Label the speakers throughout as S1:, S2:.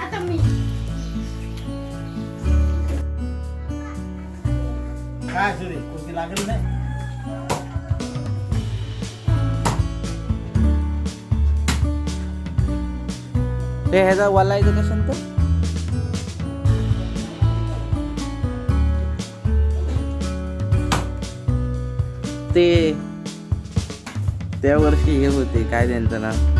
S1: आता मी
S2: काय सुरे कुस्ती लागेल नाही.
S3: ते ह्याचा वालायचं कशान तर ते त्या वर्षी हे होते काय त्यांचं नाव?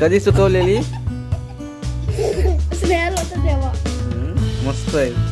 S3: कधी सुकवलेली? 对。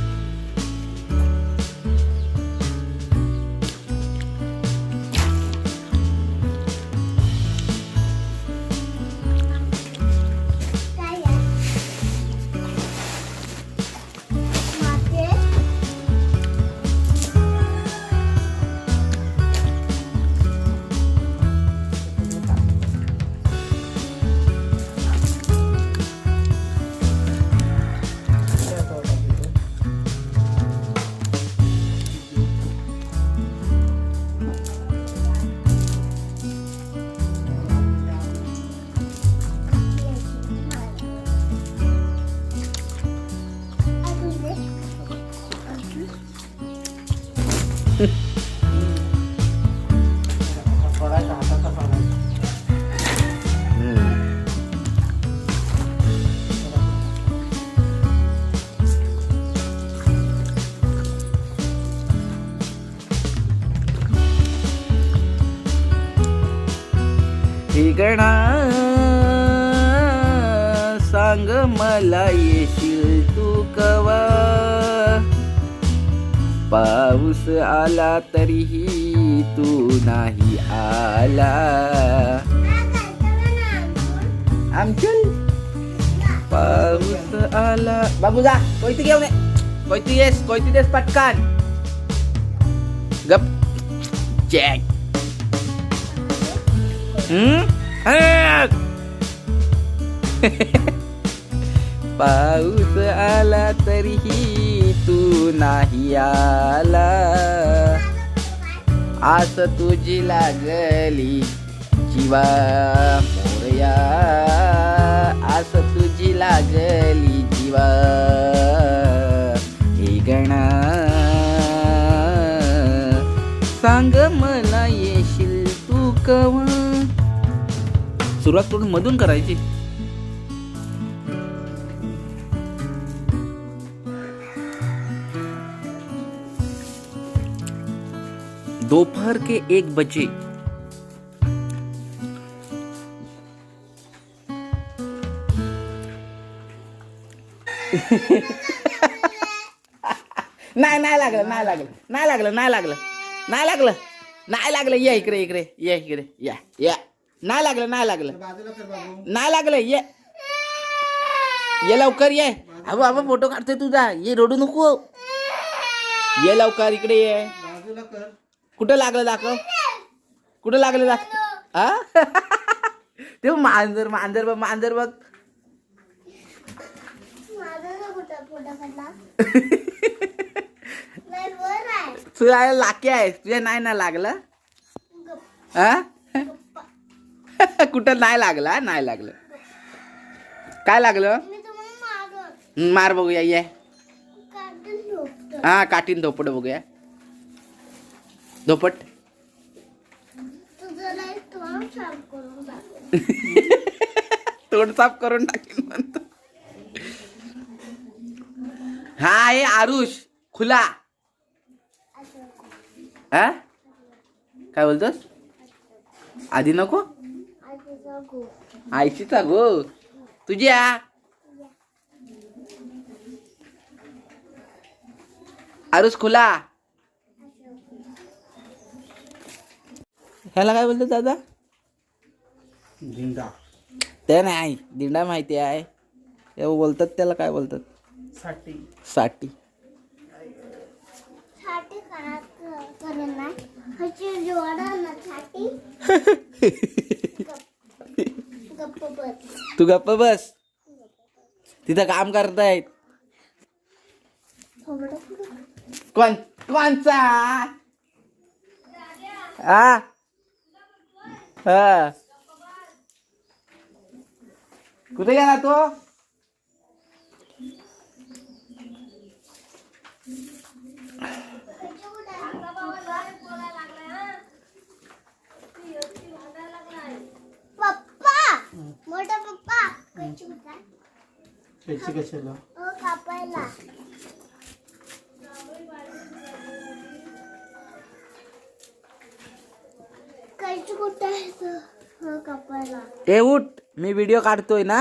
S3: ठिकाणा सांग मला येशील तू कवा? पाऊस आला तरीही तू नाही आला. आमचल? पाऊस आला बाबू जा कोयती घेऊन कोयती येस कोयती देस पटकन. गप. जॅक. पाऊस आला तरीही तू नाही आला. आस तुझी लागली जीवा मोरया. आस तुझी लागली जीवा. हे गणा. सांग मला येशील तू कवा? सुरुवात करून मधून करायची. दोपहर के एक बजे. नाही नाही लागलं नाही लागलं नाही लागलं नाही लागलं नाही लागलं. नाही लागलं ये इकडे इकडे ये इकडे या या. नाही लागलं नाही लागलं.
S2: बाजूला कर बाबू
S3: नाही लागलं ये. ये लवकर ये. अगो बाबा फोटो काढतोय तुझा. ये रडू नको. ये लवकर इकडे ये.
S2: बाजूला कर.
S3: कुठं लागलं दाखव. कुठं लागलं दाखव हा ते मांजर मांजर बघ मांजर बघ. तुझ्या लाकी आहे तुझ्या नाही ना लागला? हा. कुठं नाही लागला नाही लागलं. काय लागलं? मार बघूया ये हा काठीन धोपट बघूया. धोपट.
S1: तोंड साफ करून
S3: टाकेन म्हणतो. हा आहे आरुष खुला. हा? काय बोलतोस? आधी नको? आयशीचा गो तुझ्या? आरुष खुला. ह्याला काय बोलतो दादा?
S2: झिंगा
S3: ते नाही दिंडा माहिती आहे. ते बोलतात त्याला काय बोलतात?
S2: साठी
S3: साठी तू गप्प बस. तिथं काम करतायत.
S1: थोडं
S3: कोण कोणचा? हा? हा. कुठे गेला तो?
S1: मोठा पप्पा होता.
S2: कशाला?
S1: अ कापायला. कैची कुठं आहे तो? हो कापायला.
S3: ए उठ. मी व्हिडिओ काढतोय ना.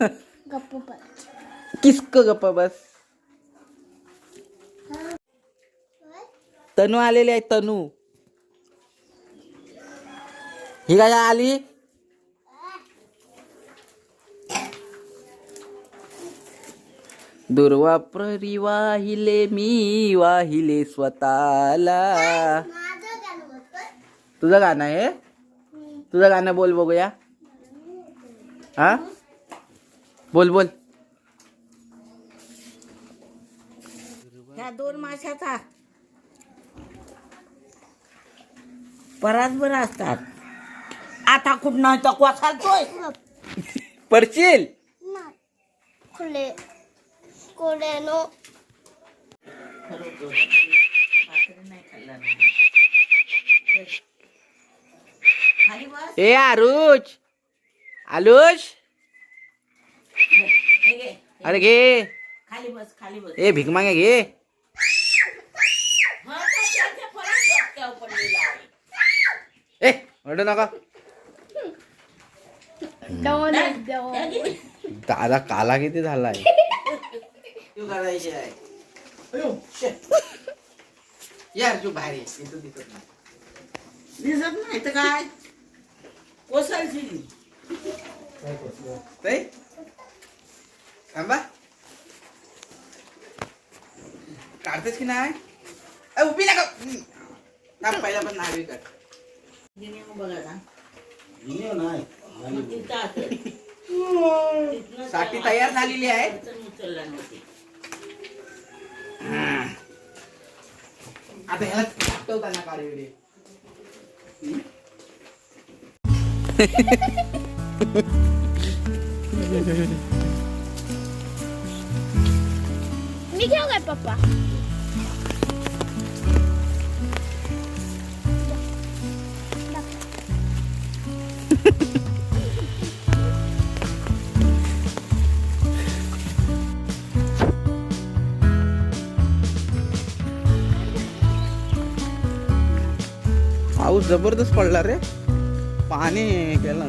S1: गप्प बस.
S3: किसक गप्प बस. तनू आलेली आहे तनू. ही काय आली? दुर्वा प्ररी वाहिले मी वाहिले स्वतःला. तुझं गाणं आहे? तुझं गाणं बोल बघूया. हा? बोल बोल.
S4: ह्या दोन माशाचा. बराच असतात. आता कुठं तर कोसालतोय
S3: पडशील?
S1: ना खुले.
S4: बस
S3: ए आरुष आलुष. अरे घे
S4: खाली बस खाली बस
S3: ए भीक मागे घे. ए ओरडू नका. दादा काला किती झालाय तू करायची आहे अयो, शे. यार तू बाहेर ये. इथं दिसत नाही.
S4: दिसत नाही. तर काय? कोसळशील
S3: ताई? थांबा. काढतेस की नाही? ए, उभी नका. थांब पहिला पण नावी कर
S4: बघा ना.
S2: नाही नाही
S4: तिथं असेल.
S3: साठी
S4: त्या
S3: तयार झालेली आहे.
S4: अडचण उचलला नव्हती.
S3: आता ह्याला टाकवताना काढले
S1: मी घेऊ काय पप्पा?
S3: जबरदस्त पडला रे. पाणी केलं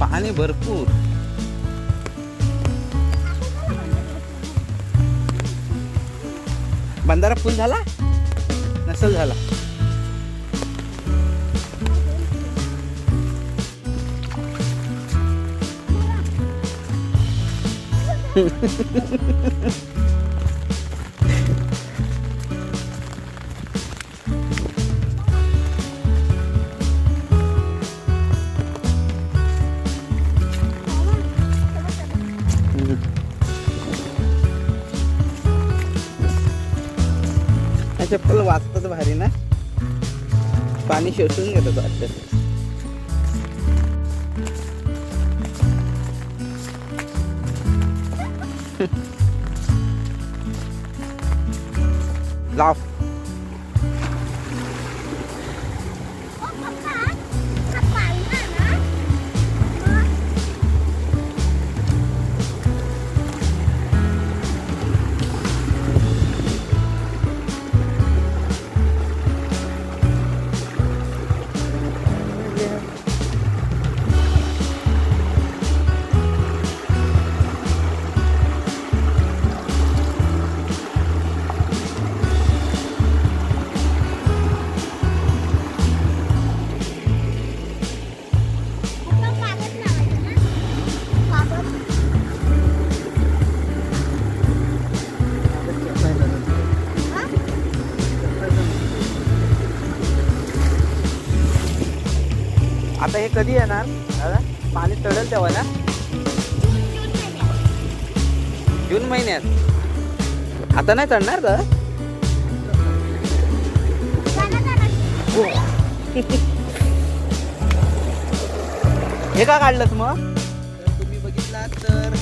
S3: पाणी भरपूर. बंधारा फुल झाला? नसल झाला. भारी ना पाणी शोषून घेतात वाटतं लाफ कधी येणार? दादा पाणी चढेल तेव्हा ना? जून महिन्यात. आता नाही चढणार का हे का काढलंस मग? तुम्ही बघितला तर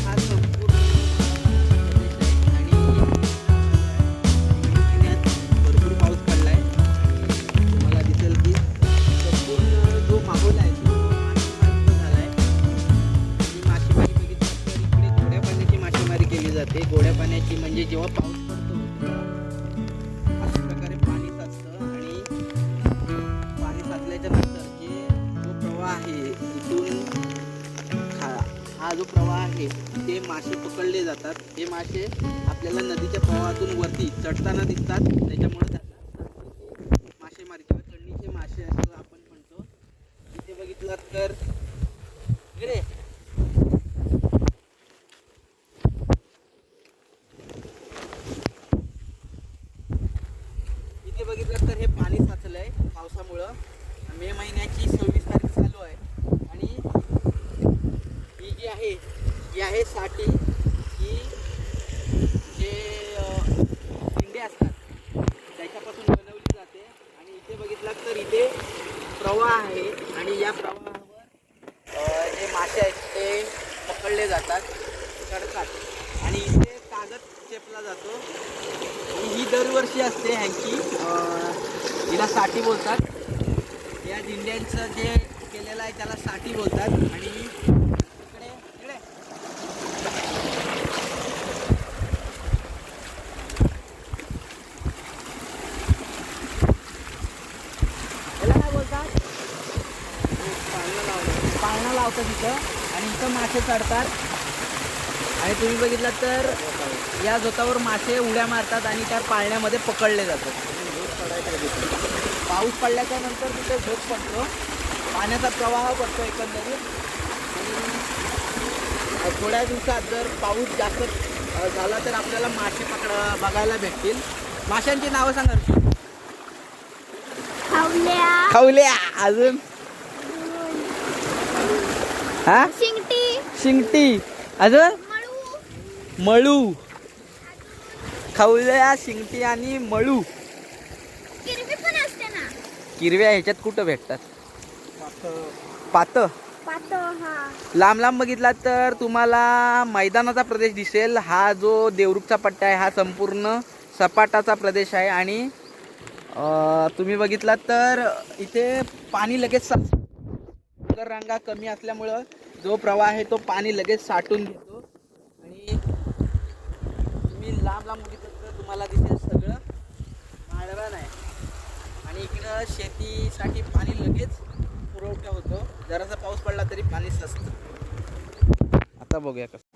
S3: म्हणजे जेव्हा पाऊस पडतो अशा प्रकारे पाणी साचतं आणि पाणी साचल्याच्या नंतर जे जो प्रवाह आहे इथून हा- हा जो प्रवाह आहे ते मासे पकडले जातात. हे मासे आपल्याला नदीच्या प्रवाहातून वरती चढताना दिसतात. त्याच्यामुळे त्यांना मासेमारी किंवा चढणीचे मासे असं आपण म्हणतो. इथे बघितलं तर इकडे इथे बघितलं तर हे पाणी साचलंय पावसामुळं मे महिन्याची सव्वीस तारीख चालू आहे आणि ही जी आहे ही आहे साठी ही जे अ, दिंडे असतात त्याच्यापासून बनवली जाते आणि इथे बघितलं तर इथे प्रवाह आहे आणि या प्रवाहावर जे मासे आहेत ते पकडले जातात चढतात. आणि इथे कागद चेपला जातो. ही दरवर्षी असते ह्यांची हिला साठी बोलतात. या दिंड्यांचं जे केलेलं आहे त्याला साठी बोलतात. आणि इकडे इकडे याला काय बोलतात पाळणा लावतात इथं आणि इथं मासे चढतात. आणि तुम्ही बघितलं तर या जोतावर मासे उड्या मारतात आणि त्या पाळण्यामध्ये पकडले जातात. पाऊस पडल्याच्या नंतर तिथे झोप पडतो. पाण्याचा प्रवाह पडतो एकंदरीत. आणि थोड्या दिवसात जर पाऊस जास्त झाला तर आपल्याला मासे पकड बघायला भेटतील. माशांची नावं सांगा.
S1: खावल्या.
S3: खवल्या. अजून? हा?
S1: शिंगटी.
S3: शिंगटी. अजून?
S1: मळू.
S3: मळू. खवल्या शिंगटी आणि मळू.
S1: किरवी पण असते ना.
S3: किरव्या ह्याच्यात कुठं भेटतात? पात
S1: पात हा.
S3: लांब लांब बघितला तर तुम्हाला मैदानाचा प्रदेश दिसेल. हा जो देवरुखचा पट्टा आहे हा संपूर्ण सपाटाचा प्रदेश आहे आणि अं, तुम्ही बघितलात तर इथे पाणी लगेच डोंगर रांगा कमी असल्यामुळं जो प्रवाह आहे तो पाणी लगेच साठून घेतो. आणि तुम्ही लांब लांब बघितलं तर तुम्हाला दिसेल सगळं. माळरान आहे आणि इकडं शेतीसाठी पाणी लगेच पुरवठा होतो. जरासा पाऊस पडला तरी पाणी सचतं आता बघूया कसं